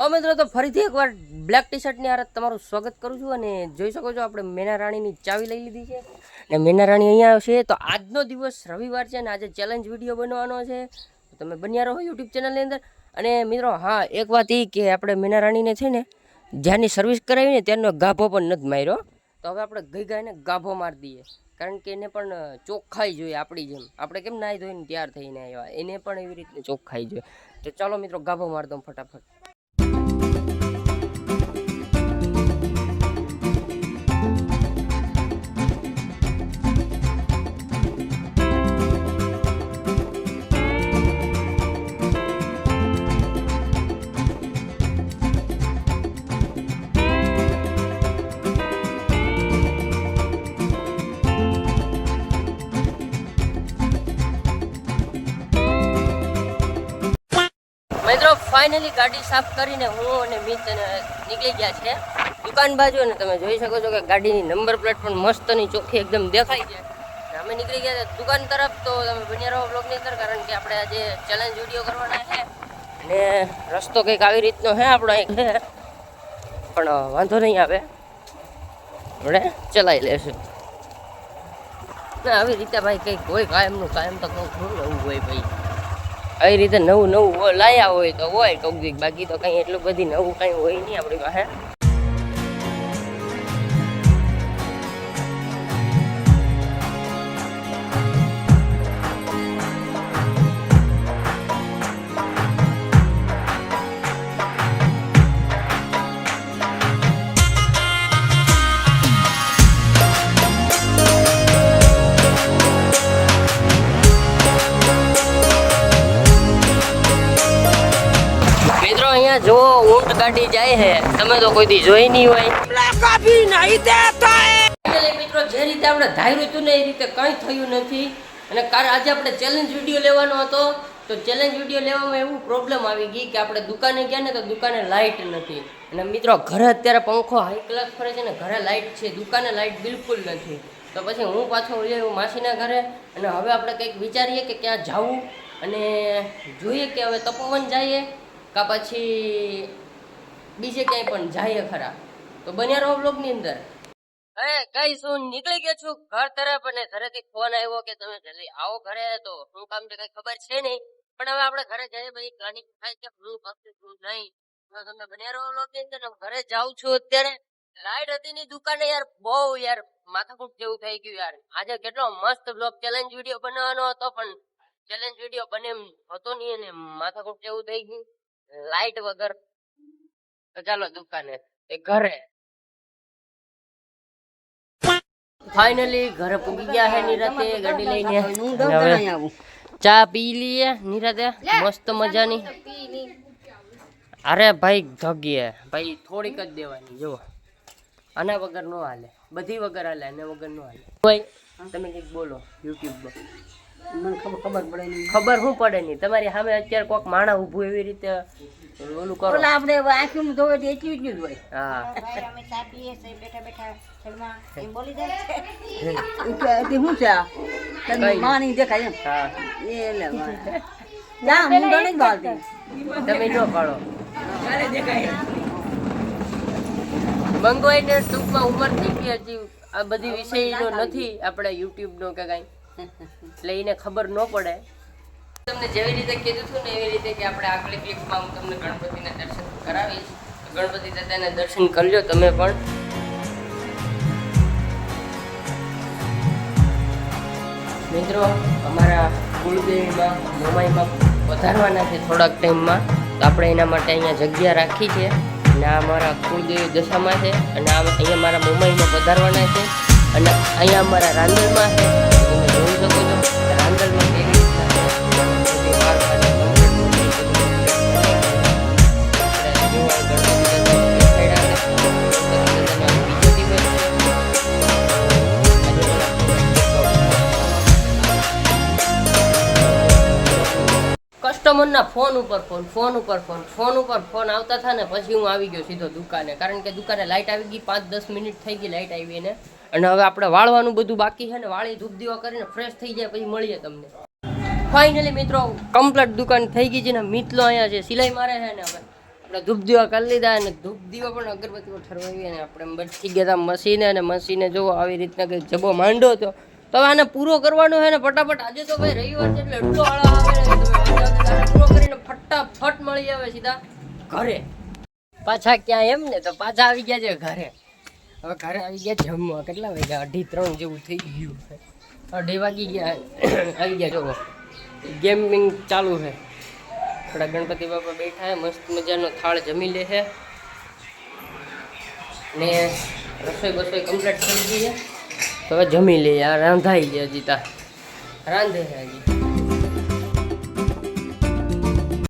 હવે મિત્રો, તો ફરીથી એકવાર બ્લેક ટી શર્ટની આરત તમારું સ્વાગત કરું છું અને જોઈ શકો છો આપણે મેના રાણીની ચાવી લઈ લીધી છે. અને મેના રાણી અહીંયા છે, તો આજનો દિવસ રવિવાર છે અને આજે ચેલેન્જ વીડિયો બનવાનો છે. તમે બન્યા રહો યુટ્યુબ ચેનલની અંદર. અને મિત્રો, હા, એક વાત એ કે આપણે મેના રાણીને છે ને, જ્યાંની સર્વિસ કરાવી ને ત્યાંનો ગાભો પણ નથી માર્યો. તો હવે આપણે ગઈ ગાયને ગાભો મારી દઈએ. કારણ કે એને પણ ચોખ્ખાઈ જોઈએ આપણી જેમ. આપણે કેમ નાહી ધોઈને તૈયાર થઈને આવ્યા? એને પણ એવી રીતે ચોખ્ખાઈ જોઈએ. તો ચાલો મિત્રો, ગાભો માર દઉં ફટાફટ. ફાઇનલી ગાડી સાફ કરીને હું અને મિત નીકળી ગયા છે. દુકાન બાજુ અને તમે જોઈ શકો છો કે ગાડીની નંબર પ્લેટ પણ મસ્તની ચોખ્ખી એકદમ દેખાય છે. અમે નીકળી ગયા દુકાન તરફ, તો તમે બન્યા રહો બ્લોગની અંદર, કારણ કે આપણે આજે ચેલેન્જ વીડિયો કરવાના છે. ને રસ્તો કંઈક આવી રીતનો છે આપણો એક પણ વાંધો નહીં આવે. આપણે ચલાવી લેશું. ના, આવી રીતે ભાઈ કંઈક હોય, કાયમનું કાયમ તો કંઈક થોડું એવું હોય ભાઈ. આવી રીતે નવું નવું લાયા હોય તો હોય કોક બાકી તો કઈ એટલું બધી નવું કઈ હોય નહીં આપણી પાસે. જો ઊંટ કાઢી જાય હે, તમે તો કોઈ દી જોઈ નહીં હોય. Finally મિત્રો, જે રીતે આપણે ધાર્યું હતું ને એ રીતે કંઈ થયું નથી. અને કાર આજે આપણે ચેલેન્જ વીડિયો લેવાનો હતો. તો ચેલેન્જ વીડિયો લેવામાં એવું પ્રોબ્લેમ આવી ગઈ કે આપણે દુકાને ગયા ને તો દુકાને લાઇટ નથી. અને મિત્રો, ઘરે અત્યારે પંખો હાઈ ક્લાસ ફરે છે ને, ઘરે લાઇટ છે, દુકાને લાઇટ બિલકુલ નથી. તો પછી હું પાછો વળી આવ્યો માસીના ઘરે. અને હવે આપણે કંઈક વિચારીએ કે ક્યાં જવું. અને જોઈએ કે હવે તપોવન જઈએ. કાં પછી બીજે ક્યાંય પણ જઈએ ખરા. તો બન્યા રહો બ્લોગની અંદર. અરે કઈ શું, નીકળી ગયો છું ઘર તરફ અને ઘરેથી ફોન આવ્યો કે તમે જલ્દી આવો ઘરે તો શું કામ છે કઈ ખબર છે નહીં. પણ હવે આપણે ઘરે જઈએ ભાઈ પ્લાનિંગ થાય કે હું ભક્તિ શું નહીં. તમે બન્યા રહો બ્લોગની અંદર ઘરે જાઉં છું અત્યારે. લાઈટ હતી ની દુકાને યાર, બહુ યાર માથાકૂટ જેવું થઈ ગયું યાર. આજે કેટલો મસ્ત બ્લોગ ચેલેન્જ વીડિયો બનાવવાનો હતો પણ ચેલેન્જ વીડિયો બને એમ હતો નહીં અને માથાકૂટ જેવું થઈ ગયું. લાઈટ વગર. તો ચાલો દુકાને એ ઘરે. ફાઇનલી ઘરે પૂગી ગયા હે નિરાતે ગાડી લઈને. હવે ચા પી લઈએ નિરાતે મસ્ત મજાની. અરે ભાઈ ધગીએ ભાઈ થોડીક જ દેવાની જુઓ. આના વગર નો હાલે બધી વગર હાલે આના વગર નો હાલે. ભાઈ તમે કંઈક બોલો યુટ્યુબમાં મને ખબર ખબર પડે નહીં. ખબર શું પડે નહીં. તમારી સામે અત્યારે કોઈક માણા ઊભું એવી રીતે ઓલું કરો. ઓલા આપણે આંખમાં ધોવે તો એટલું જ હોય. હા. અમે ચા પીએ છીએ બેઠા બેઠા ઘરમાં. એમ બોલી જાય તે શું છે? આ માની દેખાય એમ. હા. એ લે જા હું તો નહીં બોલતી તમે ન પાડો. મંગોઈને ટૂંકમાં ઉંમર થઈ ગઈ હજી? આ બધી વિષયનો નથી આપણે યુટ્યુબનો કે કાંઈ. એટલે એને ખબર ન પડે. તમને જેવી રીતે કીધું હતું ને એવી રીતે કે આપણે આગલી ક્લિપમાં હું તમને ગણપતિના દર્શન કરાવીશ. ગણપતિ દાદાના દર્શન કરજો તમે પણ. મિત્રો, અમારા કુળદેવીમાં, મોમાઈમાં વધારવાના છે થોડાક ટાઈમમાં. તો આપણે એના માટે અહીંયા જગ્યા રાખી છે. અને આ મારા કુળદેવી દશામાં છે. અને આ અહીંયા મારા મોમાઈમાં પધારવાના છે. અને અહીંયા મારા રાંદલમાં છે. તમે જોઈ શકો છો. રાંદલમાં કેવી રીતના કસ્ટમરના ફોન ઉપર ફોન ફોન ઉપર ફોન ફોન ઉપર ફોન આવતા હતા ને પછી હું આવી ગયો સીધો દુકાને. કારણ કે દુકાને લાઇટ આવી ગઈ પાંચ દસ મિનિટ થઈ ગઈ લાઇટ આવી એને. અને હવે આપણે વાળવાનું બધું બાકી છે ને વાળી ધૂપ દીવા કરીને ફ્રેશ થઈ જાય પછી મળીએ તમને. ફાઇનલી મિત્રો કમ્પ્લીટ દુકાન થઈ ગઈ છે ને મિત્રો અહીંયા છે, સિલાઈ મારે છે ને હવે. આપણે ધૂપ દીવા કરી લીધા અને ધૂપ દીવા પણ અગરબત્તીઓ ઠરવાવી અને આપણે બચી ગયા હતા મશીને અને મશીને જો આવી રીતના કંઈક જબો માંડો હતો તો આને પૂરો કરવાનો છે ને ફટાફટ. આજે તો ભાઈ રવિવાર છે એટલે એટલો આવે મળી આવે સીધા ઘરે. પાછા ક્યાં એમ ને, તો પાછા આવી ગયા છે ઘરે. હવે ઘરે આવી ગયા જમવા. કેટલા વાગ્યા? અઢી ત્રણ જેવું થઈ ગયું અઢી વાગી ગયા. આવી ગયા જો ગેમિંગ ચાલુ છે. થોડા ગણપતિ બાપા બેઠા છે, મસ્ત મજાનો થાળ જમી લે છે. ને રસોઈ બસોઈ કમ્પ્લીટ થઈ ગઈ છે. તો હવે જમી લઈએ રાંધાઈ ગયા જીતા રાંધે છે હજી.